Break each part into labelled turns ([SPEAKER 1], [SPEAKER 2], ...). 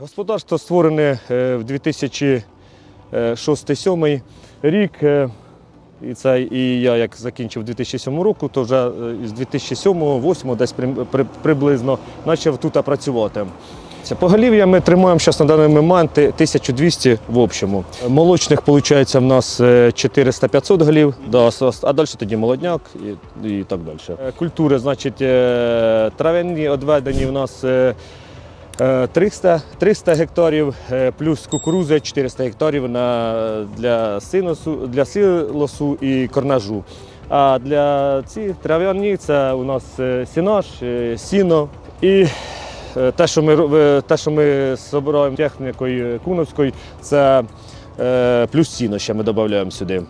[SPEAKER 1] Господарство створене е, в 2006-2007 рік. е, І це і я як закінчив 2007 року, то вже е, з 2007-2008 десь при- при- приблизно почав тут працювати. Поголів'я ми тримаємо зараз на даний момент 1200 в общому. Молочних виходить в нас е, 400-500 голів, а далі тоді молодняк і, так далі. Культури, значить, трав'яні відведені в нас 300, 300 гектарів, е, плюс кукурузи 400 гектарів на, для, синосу, для силосу і корнажу. А для ці трав'яні це у нас е, сінаж, е, сіно і е, те, що ми, е, те, що ми збираємо технікою куновською, це е, плюс сіно ще ми додаємо сюди.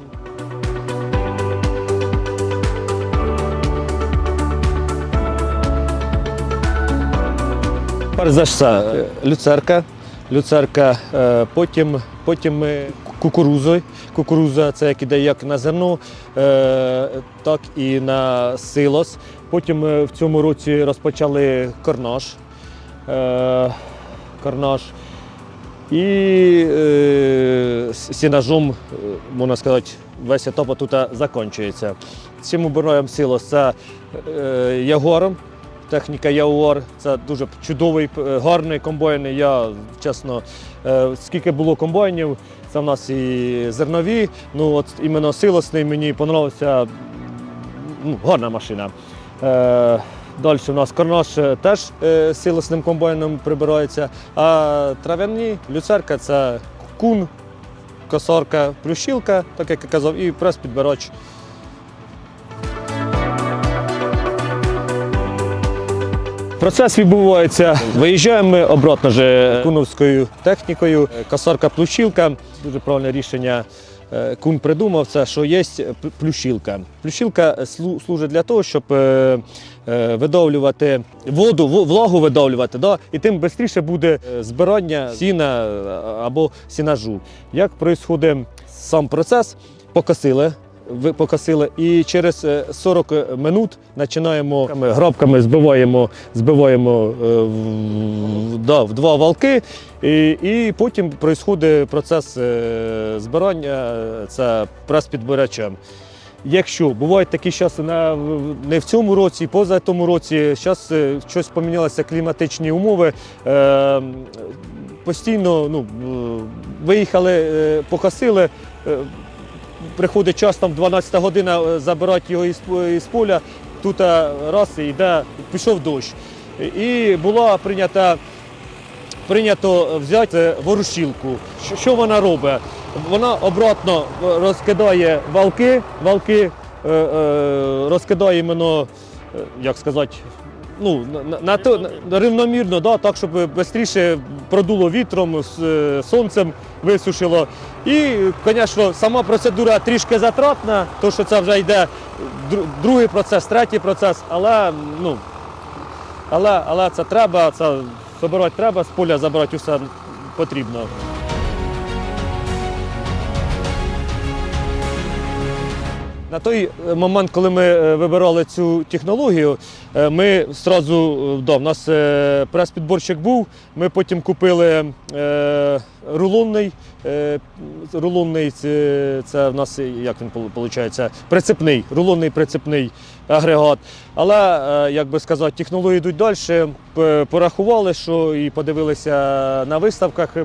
[SPEAKER 1] Перш за все, люцерка. Люцерка, е, потім, потім ми кукурузою. Кукуруза це як іде як на зерно, е, так і на силос. Потім ми в цьому році розпочали корнаж. Е. І е, сінажом, можна сказати, весь етап тут закінчується. Чим обираємо силос? Це е, ягором. Техніка Яуар це дуже чудовий, е, гарний комбайн. Я чесно, е, скільки було комбайнів, це в нас і зернові. Ну от іменно силосний мені подобався ну, гарна машина. Е, Далі у нас корнаш е, теж силосним комбайном прибирається. А трав'яні люцерка це кун, косарка, плющілка, так як я казав, і прес-підбирач. Процес відбувається. Виїжджаємо ми обратно же куновською технікою. Косарка плющілка. Дуже правильне рішення. е, Кун придумав це, що є плющілка. Плющілка служить для того, щоб е, е, видавлювати воду, влагу видавлювати, да? і тим швидше буде е, збирання сіна е, або сінажу. Як відбувається сам процес? Покосили. Покосили, і через е, 40 минут починаємо грабками збиваємо, збиваємо е, да, в два валки, і, і потім відбувається процес е, збирання, е, це прес підбирачем. Якщо бувають такі часи на, не в цьому році, поза тому році, зараз щось помінялися кліматичні умови. Е, постійно ну, е, виїхали, е, покосили. Е, приходить час там 12 година е, забирати його із, поля, тут е, раз і йде, пішов дощ. І була прийнята. Прийнято взяти ворушілку. Що- вона робить? Вона обратно розкидає валки, валки е, е, розкидає іменно, е, як сказати, ну, на, на, на, рівномірно, да, так, щоб швидше продуло вітром, з е, сонцем висушило. І, звісно, сама процедура трішки затратна, тому що це вже йде другий процес, третій процес, але, ну, але, але це треба, це забирати треба, з поля забирати все потрібно. На той е, момент, коли ми е, вибирали цю технологію, е, ми одразу, да, в нас прес-підборщик був, ми потім купили рулонний, рулонний це, в нас, як він виходить, прицепний, рулонний прицепний агрегат. Але, як би сказати, технології йдуть далі. Порахували, що і подивилися на виставках,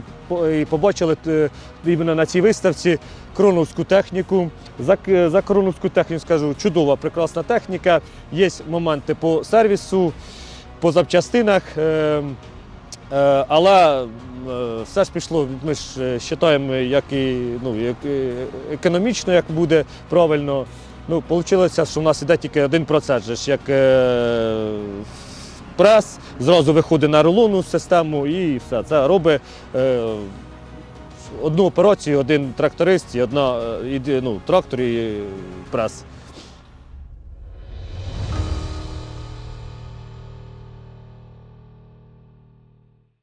[SPEAKER 1] і побачили е, іменно на цій виставці кроновську техніку. За, к- за кроновську техніку скажу, чудова, прекрасна техніка. Є моменти по сервісу, по запчастинах. е, е, Але е, все ж пішло, ми ж вважаємо, як і ну, як, е, економічно, як буде правильно. Ну, вийшло, що в нас іде тільки один процес, як е, прес, зразу виходить на рулонну систему і все. Це робить е, одну операцію, один тракторист і одна е, і, ну, трактор і прес.